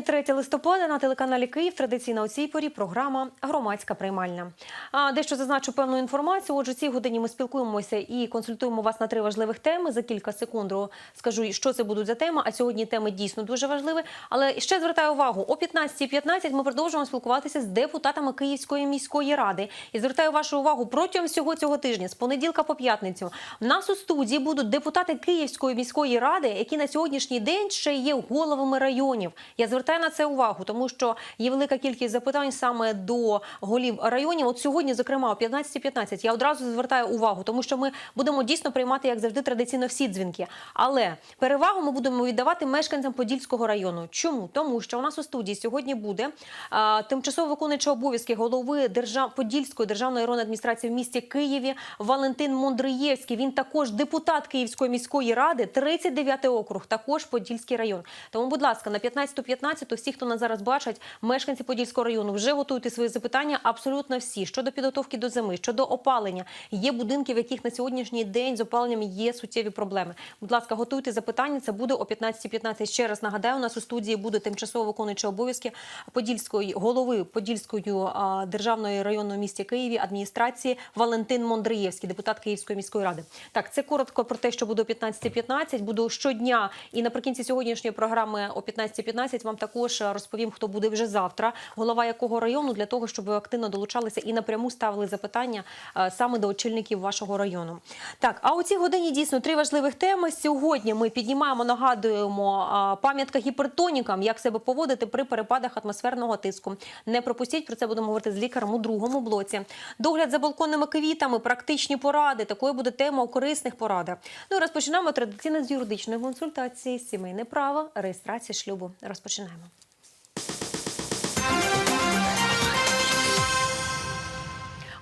вітання 3 листопада на телеканалі Київ. Традиційна у цій порі програма Громадська приймальня. А дещо зазначу певну інформацію. Отже, цій годині ми спілкуємося і консультуємо вас на три важливих теми. За кілька секунд скажу, що це будуть за теми. А сьогодні теми дійсно дуже важливі. Але ще звертаю увагу: о 15.15 ми продовжуємо спілкуватися з депутатами Київської міської ради. І звертаю вашу увагу протягом всього цього тижня, з понеділка по п'ятницю. В нас у студії будуть депутати Київської міської ради, які на сьогоднішній день ще є головами районів. Я звертаю на це увагу, тому що є велика кількість запитань саме до голів районів. От сьогодні, зокрема, о 15.15 я одразу звертаю увагу, тому що ми будемо дійсно приймати, як завжди, традиційно всі дзвінки. Але перевагу ми будемо віддавати мешканцям Подільського району. Чому? Тому що у нас у студії сьогодні буде а, тимчасово виконуючий обов'язки голови держав Подільської державної районної адміністрації в місті Києві Валентин Мондриєвський. Він також депутат Київської міської ради, 39 округ, також Подільський район. Тому, будь ласка, на 15.15 всі, хто нас зараз бачать, мешканці Подільського району, вже готуйте свої запитання. Абсолютно всі щодо підготовки до зими, щодо опалення. Є будинки, в яких на сьогоднішній день з опаленням є суттєві проблеми. Будь ласка, готуйте запитання. Це буде о 15.15. Ще раз нагадаю, у нас у студії буде тимчасово виконуючий обов'язки Подільської голови Подільської а, державної районної місті Києві адміністрації Валентин Мондриєвський, депутат Київської міської ради. Так, це коротко про те, що буде о 15.15. Буду щодня і наприкінці сьогоднішньої програми о 15.15 вам також розповім, хто буде вже завтра, голова якого району, для того, щоб ви активно долучалися і напряму ставили запитання е, саме до очільників вашого району. Так, а у цій годині дійсно три важливих теми. Сьогодні ми піднімаємо, нагадуємо пам'ятка гіпертонікам, як себе поводити при перепадах атмосферного тиску. Не пропустіть про це будемо говорити з лікарем у другому блоці. Догляд за балконними квітами, практичні поради. Такою буде тема у корисних порадах. Ну і розпочинаємо традиційно з юридичної консультації, сімейне право, реєстрація шлюбу. Розпочинаємо. Sanremo.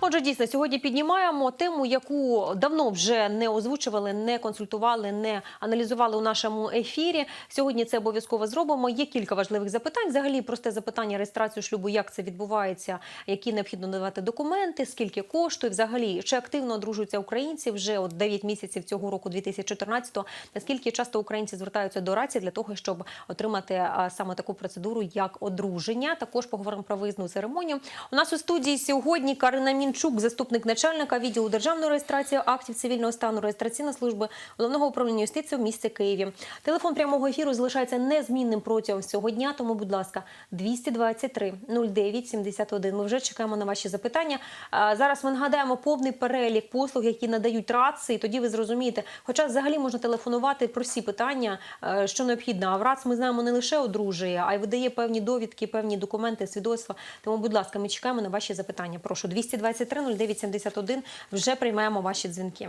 Отже, дійсно, сьогодні піднімаємо тему, яку давно вже не озвучували, не консультували, не аналізували у нашому ефірі. Сьогодні це обов'язково зробимо. Є кілька важливих запитань. Взагалі, просте запитання реєстрацію шлюбу, як це відбувається, які необхідно надавати документи, скільки коштує, взагалі чи активно одружуються українці вже от 9 місяців цього року, 2014-го. Наскільки часто українці звертаються до раці для того, щоб отримати саме таку процедуру, як одруження. Також поговоримо про виїзну церемонію. У нас у студії сьогодні Карина Мінчук, заступник начальника відділу державної реєстрації актів цивільного стану реєстраційної служби головного управління юстиції в місті Києві. Телефон прямого ефіру залишається незмінним протягом всього дня. Тому, будь ласка, 223 09 71. Ми вже чекаємо на ваші запитання. Зараз ми нагадаємо повний перелік послуг, які надають РАЦи, і тоді ви зрозумієте. Хоча взагалі можна телефонувати про всі питання, е, що необхідно. А в РАЦ ми знаємо не лише одружує, а й видає певні довідки, певні документи, свідоцтва. Тому, будь ласка, ми чекаємо на ваші запитання. Прошу 223 09 71. Вже приймаємо ваші дзвінки.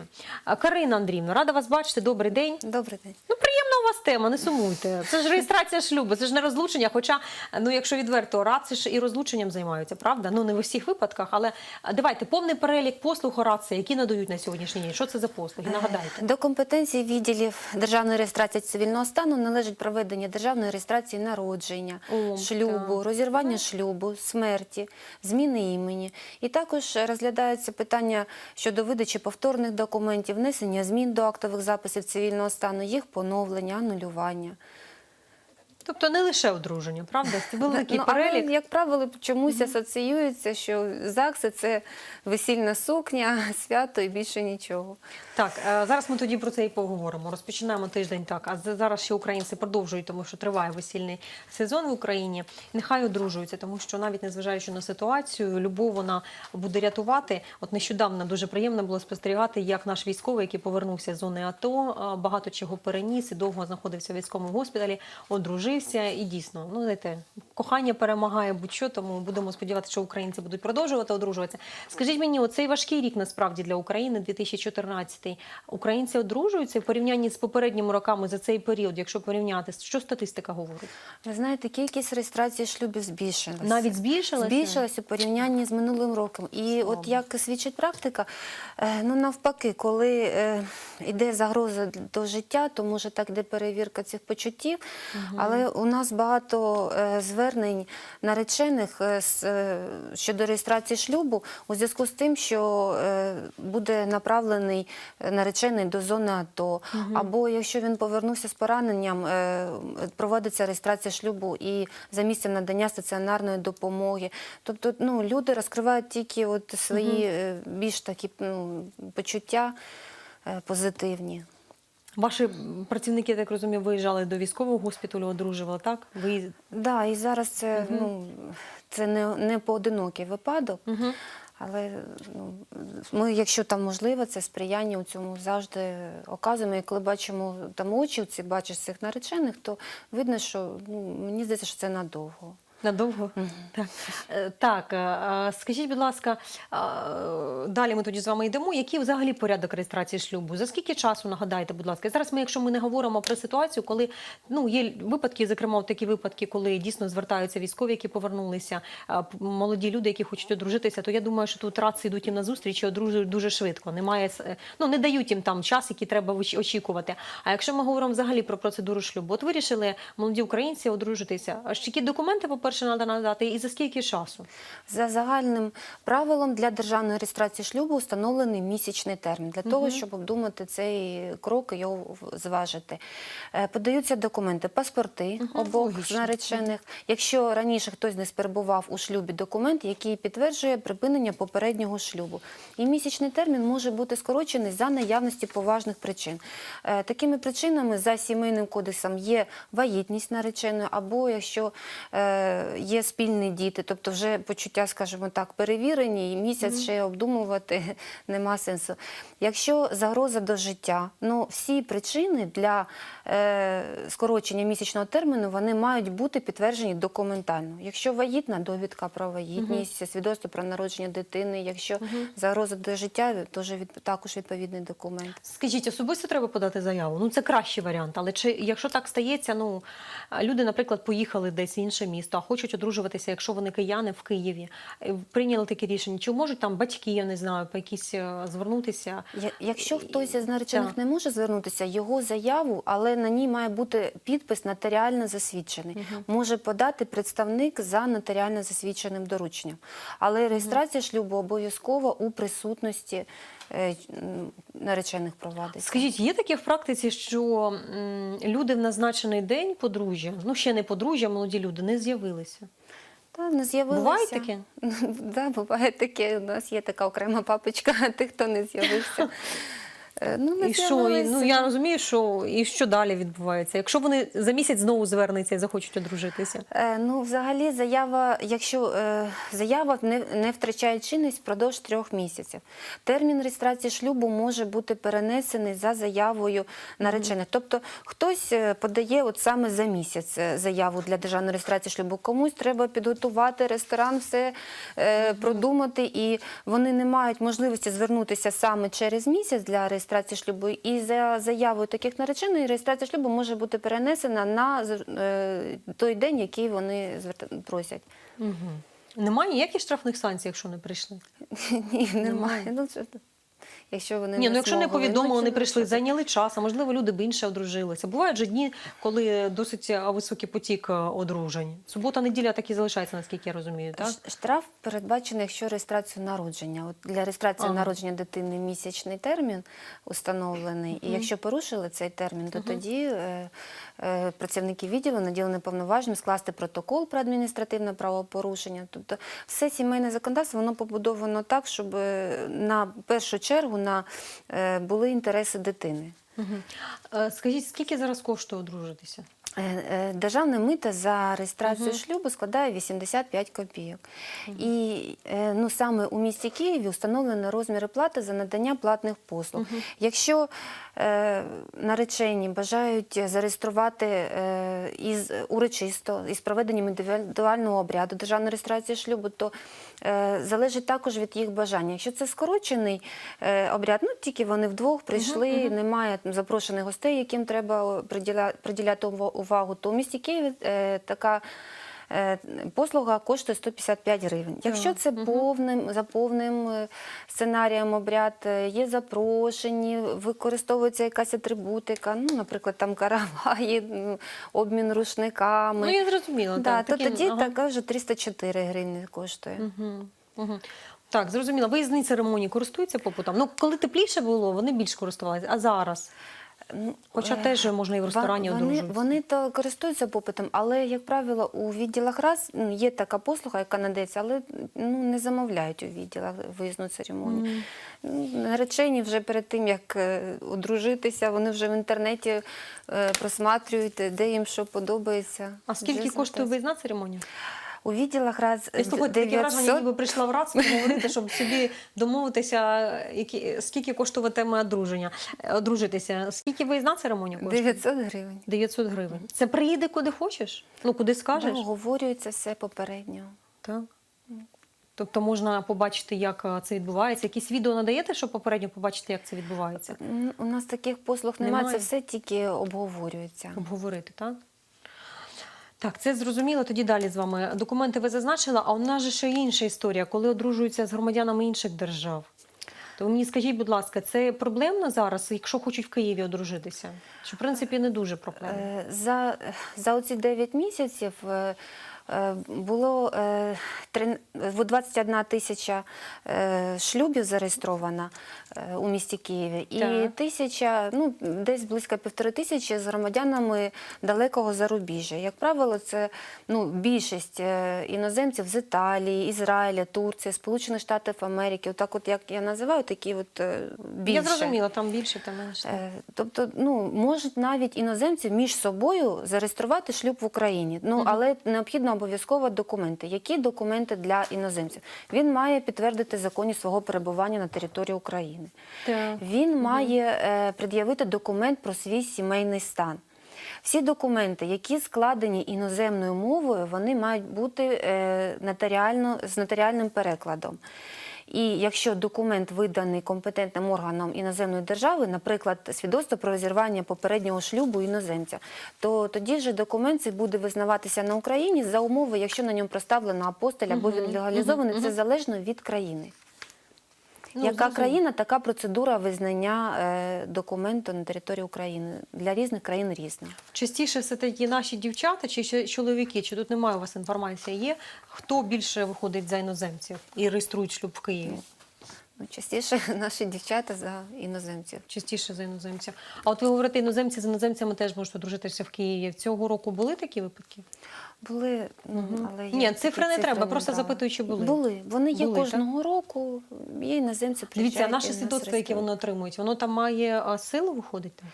Карина Андріївна, рада вас бачити. Добрий день. Добрий день. Ну, приємна у вас тема, не сумуйте. Це ж реєстрація шлюбу, це ж не розлучення. Хоча, ну якщо відверто, раці ж і розлученням займаються, правда? Ну не в усіх випадках, але давайте повний перелік послуг раці, які надають на сьогоднішній день. Що це за послуги? Нагадайте. До компетенції відділів державної реєстрації цивільного стану належить проведення державної реєстрації народження, О, шлюбу, так. розірвання шлюбу, смерті, зміни імені. І також розглядаються питання щодо видачі повторних документів, внесення змін до актових записів цивільного стану, їх поновлення, анулювання. Тобто не лише одруження, правда? Це великий Ну, але, як правило, чомусь асоціюється, що ЗАГСи – це весільна сукня, свято і більше нічого. Так, е, зараз ми тоді про це і поговоримо. Розпочинаємо тиждень так. А зараз ще українці продовжують, тому що триває весільний сезон в Україні. Нехай одружуються, тому що навіть незважаючи на ситуацію, любов вона буде рятувати. От нещодавно дуже приємно було спостерігати, як наш військовий, який повернувся з зони АТО, е, багато чого переніс і довго знаходився в військовому госпіталі, одружився. І дійсно, ну знаєте, кохання перемагає будь-що, тому будемо сподіватися, що українці будуть продовжувати одружуватися. Скажіть мені, оцей важкий рік насправді для України, 2014 Українці одружуються в порівнянні з попередніми роками за цей період, якщо порівняти, що статистика говорить? Ви знаєте, кількість реєстрації шлюбів збільшилася. Навіть збільшилася? Збільшилася у порівнянні з минулим роком. І от як свідчить практика, е, ну навпаки, коли е, йде загроза до життя, то може так йде перевірка цих почуттів. Але у нас багато е, звернень звернень наречених е, е, щодо реєстрації шлюбу у зв'язку з тим, що е, буде направлений наречений до зони АТО, або якщо він повернувся з пораненням, проводиться реєстрація шлюбу і за місцем надання стаціонарної допомоги. Тобто, ну люди розкривають тільки от свої більш такі ну, почуття позитивні. Ваші працівники, я так розумію, виїжджали до військового госпіталю, одружували, так? Ви Да, і зараз це, ну, це не, не поодинокий випадок. Мгм. Але ну, ми, якщо там можливо, це сприяння у цьому завжди оказуємо. І коли бачимо там очі, ці бачиш цих наречених, то видно, що ну, мені здається, що це надовго. Надовго? Так. Е, Так, е, а скажіть, будь ласка, далі ми тоді з вами йдемо. Який взагалі порядок реєстрації шлюбу? За скільки часу нагадайте, будь ласка? Зараз ми, якщо ми не говоримо про ситуацію, коли ну є випадки, зокрема такі випадки, коли дійсно звертаються військові, які повернулися, молоді люди, які хочуть одружитися, то я думаю, що тут раци йдуть їм на зустріч і одружують дуже швидко. Немає ну не дають їм там час, який треба очікувати. А якщо ми говоримо взагалі про процедуру шлюбу, от вирішили молоді українці одружитися. А які документи, по-перше, треба надати, і за скільки часу? За загальним правилом для державної реєстрації шлюбу встановлений місячний термін для того, щоб обдумати цей крок і його зважити. Е, Подаються документи, паспорти обох наречених. Якщо раніше хтось не перебував у шлюбі, документ, який підтверджує припинення попереднього шлюбу. І місячний термін може бути скорочений за наявності поважних причин. Е, Такими причинами за сімейним кодексом є вагітність нареченої, або якщо е, є спільні діти, тобто вже почуття, скажімо так, перевірені, і місяць ще обдумувати нема сенсу. Якщо загроза до життя, ну всі причини для е, скорочення місячного терміну вони мають бути підтверджені документально. Якщо вагітна, довідка про вагітність, свідоцтво про народження дитини. Якщо загроза до життя, теж від, також відповідний документ. Скажіть, особисто треба подати заяву. Ну це кращий варіант. Але чи якщо так стається, ну люди, наприклад, поїхали десь в інше місто, хочуть одружуватися, якщо вони кияни в Києві, е, прийняли таке рішення. Чи можуть там батьки, я не знаю, по якісь е, звернутися? Я- Якщо хтось із наречених не може звернутися, його заяву, але на ній має бути підпис нотаріально засвідчений. Може подати представник за нотаріально засвідченим дорученням. Але реєстрація шлюбу обов'язково у присутності наречених провадиться. Скажіть, є таке в практиці, що люди в назначений день подружжя, ну ще не подружжя, молоді люди, не з'явилися. Та, не з'явилися. Буває таке? да, буває таке. У нас є така окрема папочка тих, хто не з'явився. Е, Ну, І що, і, ну я розумію, що і що далі відбувається. Якщо вони за місяць знову звернуться і захочуть одружитися. Е, Ну, взагалі, заява, якщо е, заява не, не втрачає чинність впродовж трьох місяців. Термін реєстрації шлюбу може бути перенесений за заявою наречених. Тобто хтось е, подає от саме за місяць е, заяву для державної реєстрації шлюбу. Комусь треба підготувати ресторан, все е, продумати, і вони не мають можливості звернутися саме через місяць для реєстрації шлюбу. І за заявою таких наречених реєстрація шлюбу може бути перенесена на е, той день, який вони просять. Угу. Немає ніяких штрафних санкцій, якщо не прийшли. Ні, немає. Ну, що ти. Якщо вони Ні, ну якщо не повідомили, не прийшли, зайняли час, а можливо, люди б інше одружилися. Бувають же дні, коли досить високий потік одружень. Субота, неділя так і залишається, наскільки я розумію, так? Штраф передбачений, якщо реєстрацію народження. От для реєстрації Ага. народження дитини місячний термін установлений. І якщо порушили цей термін, то тоді е, е, працівники відділу наділені повноваженням скласти протокол про адміністративне правопорушення. Тобто все сімейне законодавство воно побудовано так, щоб е, на першу чергу на, е, були інтереси дитини. Е, Скажіть, скільки зараз коштує одружитися? Державна мита за реєстрацію шлюбу складає 85 копійок. І е, ну, саме у місті Києві встановлені розміри плати за надання платних послуг. Якщо е, наречені бажають зареєструвати е, із урочисто із проведенням індивідуального обряду державної реєстрації шлюбу, то е, залежить також від їх бажання. Якщо це скорочений е, обряд, ну тільки вони вдвох прийшли, немає там, запрошених гостей, яким треба приділяти увагу, то у місті Києві е, така е, послуга коштує 155 гривень. Якщо це повним, за повним е, сценарієм обряд, е, є запрошені, використовується якась атрибутика, ну, наприклад, там караваї, обмін рушниками. Ну, я зрозуміла. да, так, то такі- тоді ага. така вже 304 гривні коштує. Мгм, мгм. Так, зрозуміла. Виїзні церемонії користуються попитом? Ну, коли тепліше було, вони більш користувалися, а зараз? Хоча е, теж можна і в ресторані Вони, одружуватися. вони то користуються попитом, але, як правило, у відділах раз ну, є така послуга, яка надається, але ну, не замовляють у відділах виїзну церемонію. Ну, Наречені вже перед тим, як е, одружитися, вони вже в інтернеті е, просматрюють, де їм що подобається. А скільки коштує виїзна церемонія? У відділах раз Я слухайте, таке враження, ніби прийшла в РАЦ поговорити, щоб собі домовитися, які, скільки коштуватиме одруження, е, одружитися. Скільки виїзна церемонія коштує? 900 гривень. 900 гривень. Це приїде куди хочеш? Ну, куди скажеш? Да, Оговорюється все попередньо. Так. Тобто можна побачити, як е, це відбувається. Якісь відео надаєте, щоб попередньо побачити, як це відбувається? У нас таких послуг немає, Немає? це все тільки обговорюється. Обговорити, так? Так, це зрозуміло. Тоді далі з вами. Документи ви зазначили, а у нас же ще інша історія, коли одружуються з громадянами інших держав. То мені скажіть, будь ласка, це проблемно зараз, якщо хочуть в Києві одружитися? Чи в принципі не дуже проблемно? Е, За, за оці 9 місяців е, було е, в 21 тисяча е, шлюбів зареєстровано е, у місті Києві, і Так. тисяча, ну десь близько півтори тисячі з громадянами далекого зарубіжжя. Як правило, це ну, більшість е, іноземців з Італії, Ізраїля, Турції, Сполучених Штатів Америки. Отак, от як я називаю, такі от е, більше. Я зрозуміла, там більше, там менше. Е, Тобто, ну можуть навіть іноземці між собою зареєструвати шлюб в Україні. Ну але необхідно обов'язково документи. Які документи для іноземців? Він має підтвердити законі свого перебування на території України. Так. Він має е, пред'явити документ про свій сімейний стан. Всі документи, які складені іноземною мовою, вони мають бути е, нотаріально, з нотаріальним перекладом. І якщо документ виданий компетентним органом іноземної держави, наприклад, свідоцтво про розірвання попереднього шлюбу іноземця, то тоді вже документ цей буде визнаватися на Україні за умови, якщо на ньому проставлено апостоль або він легалізований, це залежно від країни. Ну, Яка зрозуміло. країна, така процедура визнання е, документу на території України. Для різних країн різна. Частіше все таки наші дівчата чи чоловіки? Чи тут немає у вас інформації? Є хто більше виходить за іноземців і реєструють шлюб в Києві? Ну, частіше наші дівчата за іноземців. Частіше за іноземців. А от ви говорите, іноземці з іноземцями теж можуть одружитися в Києві. Цього року були такі випадки? Були, ну, але я Ні, цифри не треба, просто запитую, чи були. Були. Вони є Були, так? кожного року. Є іноземці Дивіться, наше свідоцтво, яке вони отримують, воно там має силу виходить там?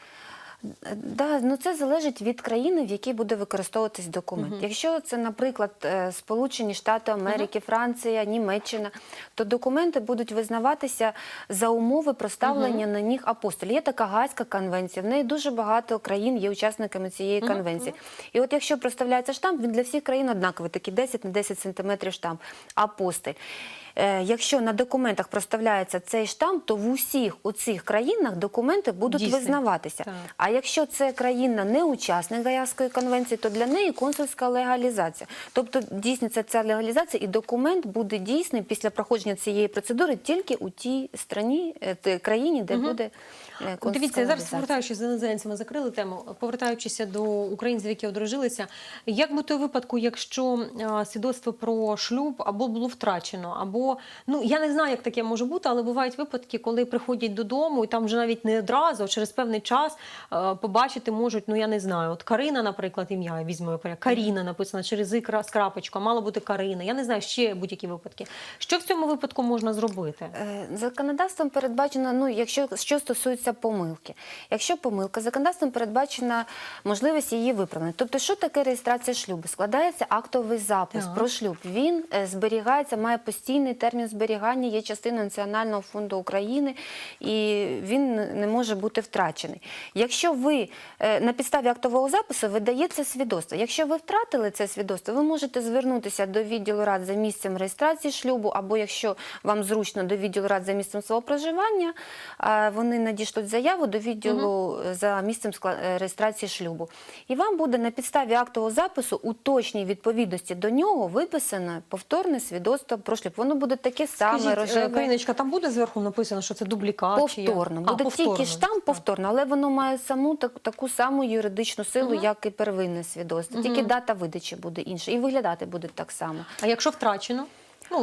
Да, ну це залежить від країни, в якій буде використовуватись документ. Якщо це, наприклад, е, Сполучені Штати Америки, Франція, Німеччина, то документи будуть визнаватися за умови проставлення на них апостолів. Є така Гаазька конвенція, в неї дуже багато країн є учасниками цієї конвенції. І от якщо проставляється штамп, він для всіх країн однаковий, такий 10 на 10 сантиметрів штамп, апостиль. Е, Якщо на документах проставляється цей штамп, то в усіх у цих країнах документи будуть Дійсний. визнаватися. Так. А якщо це країна не учасник Гаязької конвенції, то для неї консульська легалізація. Тобто дійсниться ця легалізація, і документ буде дійсний після проходження цієї процедури тільки у тій страні, е, країні, де буде е, консульська Дивіться, зараз повертаючись з іноземцями, закрили тему. Повертаючися до українців, які одружилися. Як би той випадку, якщо свідоцтво про шлюб або було втрачено, або ну я не знаю, як таке може бути, але бувають випадки, коли приходять додому, і там вже навіть не одразу, а через певний час е, побачити можуть. Ну я не знаю. От Карина, наприклад, ім'я візьму яке. Каріна написано через і кра- з крапочкою, а мало бути Карина. Я не знаю ще будь-які випадки. Що в цьому випадку можна зробити? Е, Законодавством передбачено, ну якщо що стосується помилки. Якщо помилка, законодавством передбачена можливість її виправлення. Тобто, що таке реєстрація шлюбу? Складається актовий запис Так. про шлюб. Він е, зберігається, має постійний термін зберігання, є частиною Національного фонду України, і він не може бути втрачений. Якщо ви е, на підставі актового запису видається свідоцтво. Якщо ви втратили це свідоцтво, ви можете звернутися до відділу рад за місцем реєстрації шлюбу, або якщо вам зручно до відділу рад за місцем свого проживання, вони надішлють заяву до відділу е, за місцем е, реєстрації шлюбу. І вам буде на підставі актового запису у точній відповідності до нього виписане повторне свідоцтво про шлюб. Воно буде таке саме е, рожеве. Кариночка, там буде зверху написано, що це дублікат? Повторно. А, Буде повторно. тільки штамп повторно, але воно має саму так, таку саму юридичну силу, як і первинне свідоцтво. Тільки дата видачі буде інша. І виглядати буде так само. А якщо втрачено?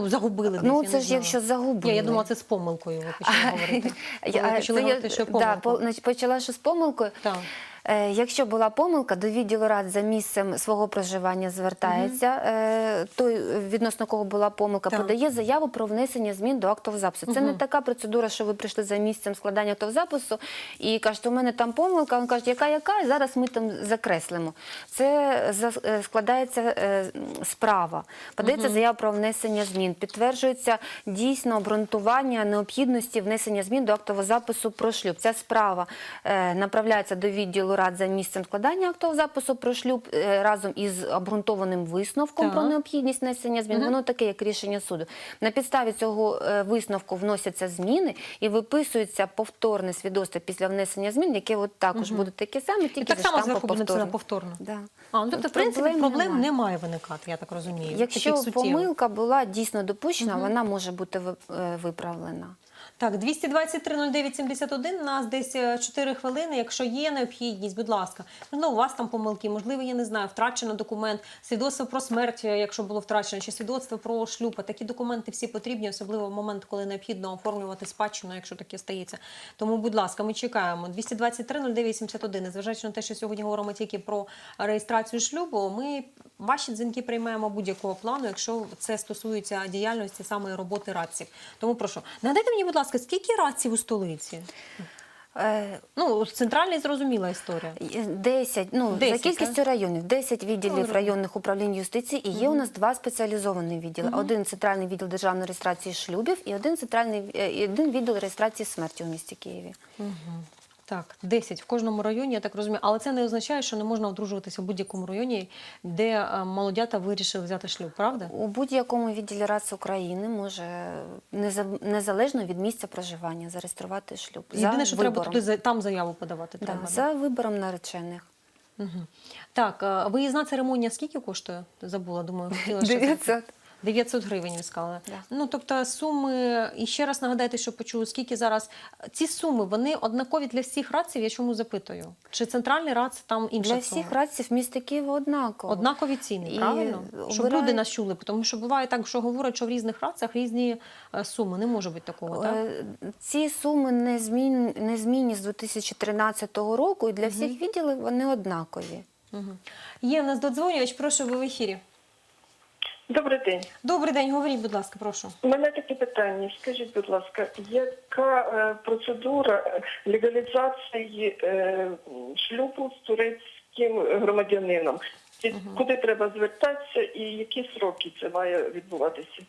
Ну, загубили десь, Ну, це ж якщо загубили. Я, я думала, це з помилкою ви почали говорити. Я- почали це говорити, я- що да, по- значить, почала що з помилкою. Так. Е, Якщо була помилка, до відділу рад за місцем свого проживання звертається е, той, відносно кого була помилка, Так. подає заяву про внесення змін до актового запису. Це не така процедура, що ви прийшли за місцем складання актового запису і кажете, у мене там помилка. Він каже, яка яка, і зараз ми там закреслимо. Це е, складається справа, подається заява про внесення змін, підтверджується дійсно обґрунтування необхідності внесення змін до актового запису про шлюб. Ця справа направляється до відділу рад за місцем складання актового запису про шлюб е, разом із обґрунтованим висновком Так. про необхідність внесення змін. Воно таке, як рішення суду. На підставі цього е, висновку вносяться зміни і виписується повторне свідоцтво після внесення змін, яке от також буде таке саме, тільки І так само повторно. повторно. Да. А, ну, тобто, в принципі, проблем проблем немає. не має виникати, я так розумію. Якщо помилка була дійсно допущена, вона може бути е, виправлена. Так, 223-09-71, у нас десь е, 4 хвилини. Якщо є необхідність, будь ласка. Ну, у вас там помилки, можливо, я не знаю, втрачено документ, свідоцтво про смерть, е, якщо було втрачено, чи свідоцтво про шлюб. Такі документи всі потрібні, особливо в момент, коли необхідно оформлювати спадщину, якщо таке стається. Тому, будь ласка, ми чекаємо. 223-09-71, незважаючи на те, що сьогодні говоримо тільки про реєстрацію шлюбу, ми ваші дзвінки приймаємо будь-якого плану, якщо це стосується діяльності саме роботи радців. Тому прошу, нагадайте мені, будь ласка, скільки раців у столиці? Е, Ну, центральна і зрозуміла історія. 10, ну, 10, за кількістю районів, 10 відділів Ну, районних управлінь юстиції, і є у нас два спеціалізовані відділи. Один центральний відділ державної реєстрації шлюбів і один центральний е, один відділ реєстрації смерті у місті Києві. Так, 10 в кожному районі, я так розумію. Але це не означає, що не можна одружуватися в будь-якому районі, де е, молодята вирішили взяти шлюб, правда? У будь-якому відділі РАЦ України може неза- незалежно від місця проживання зареєструвати шлюб. Єдине, за що треба туди за- там заяву подавати. Да, треба. за вибором наречених. Мгм. Так, е, виїзна церемонія скільки коштує? Забула, думаю, хотіла ще 900. 900 гривень ви сказали. Да. Ну тобто суми, і ще раз нагадайте, що почули, скільки зараз ці суми вони однакові для всіх радців. Я чому запитую? Чи центральний рац там інша Для сума? всіх радців міста Києва однаково. Однакові ціни, І правильно? Щоб обирають- люди нас чули, тому що буває так, що говорять, що в різних рацях різні е, суми. Не може бути такого, так? Е, Ці суми не змін не змінні з 2013 року, і для всіх відділів вони однакові. Є в нас додзвонювач, прошу ви в ефірі. Добрий день. Добрий день, говоріть, будь ласка, прошу. У мене таке питання. Скажіть, будь ласка, яка е, процедура е, легалізації е, шлюбу з турецьким громадянином? Куди треба звертатися і які сроки це має відбуватися?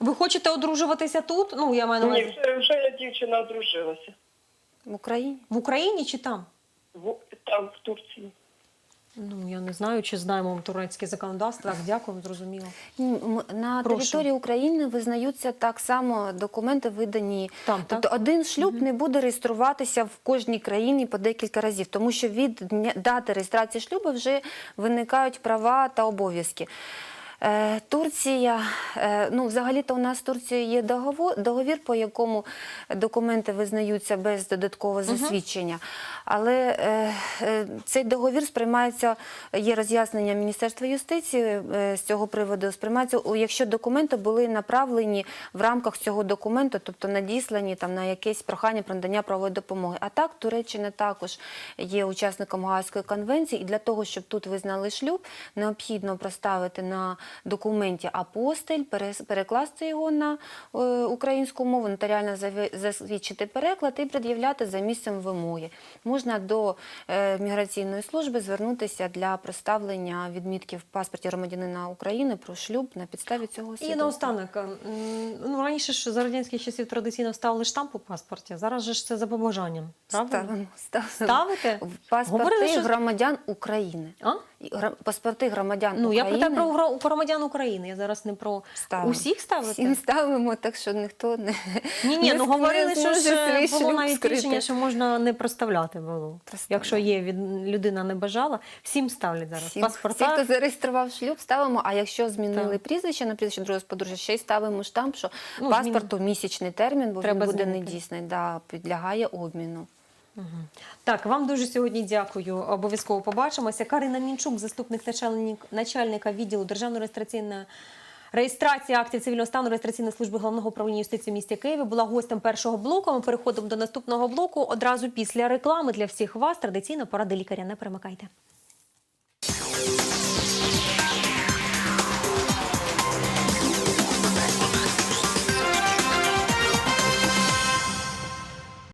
Ви хочете одружуватися тут? Ну, я маю на Ні, увазі. вже, вже дівчина одружилася В Україні В Україні чи там? в, там, в Турції. Ну, я не знаю, чи знаємо турецьке законодавство. Так, дякую, зрозуміло. На Прошу. території України визнаються так само документи, видані. Там, тобто так? один шлюб не буде реєструватися в кожній країні по декілька разів, тому що від дня дати реєстрації шлюбу вже виникають права та обов'язки. Е, Турція, е, ну взагалі-то у нас з Турцією є договор, договір, по якому документи визнаються без додаткового засвідчення. Але е, цей договір сприймається, є роз'яснення Міністерства юстиції е, з цього приводу. Сприймається, якщо документи були направлені в рамках цього документу, тобто надіслані там на якесь прохання про надання правової допомоги. А так Туреччина також є учасником Гаазької конвенції, і для того, щоб тут визнали шлюб, необхідно проставити на документі апостиль, перекласти його на е, українську мову, нотаріально засвідчити переклад і пред'являти за місцем вимоги. Можна до е, міграційної служби звернутися для проставлення відмітки в паспорті громадянина України про шлюб на підставі цього І свідоцтва. наостанок, ну раніше ж за радянських часів традиційно ставили штамп у паспорті. Зараз же ж це за побажанням. Правда? Ставимо, ставимо. Ставите? Паспорти Говорили, що- громадян України. А? Паспорти громадян Ну, я України. питаю про, гра- про громадян України. Я зараз не про Ставимо. усіх ставите. Всім ставимо, так що ніхто не Ні, ні, не ну говорили, що ж е, було навіть скрити. рішення, що можна не проставляти було. Проставляти. Якщо є від людина не бажала, всім ставлять зараз. Всім, Паспорта. всі, хто зареєстрував шлюб, ставимо. А якщо змінили Так. прізвище на прізвище другого подружжя, ще й ставимо штамп, що Ну, паспорту місячний термін, бо Треба він буде змінити. недійсний, да, підлягає обміну. Так, вам дуже сьогодні дякую. Обов'язково побачимося. Карина Мінчук, заступник начальник, начальника відділу Державної реєстраційної реєстрації актів цивільного стану реєстраційної служби головного управління юстиції міста Києві була гостем першого блоку. Ми переходимо до наступного блоку. Одразу після реклами для всіх вас традиційно поради лікаря. Не перемикайте.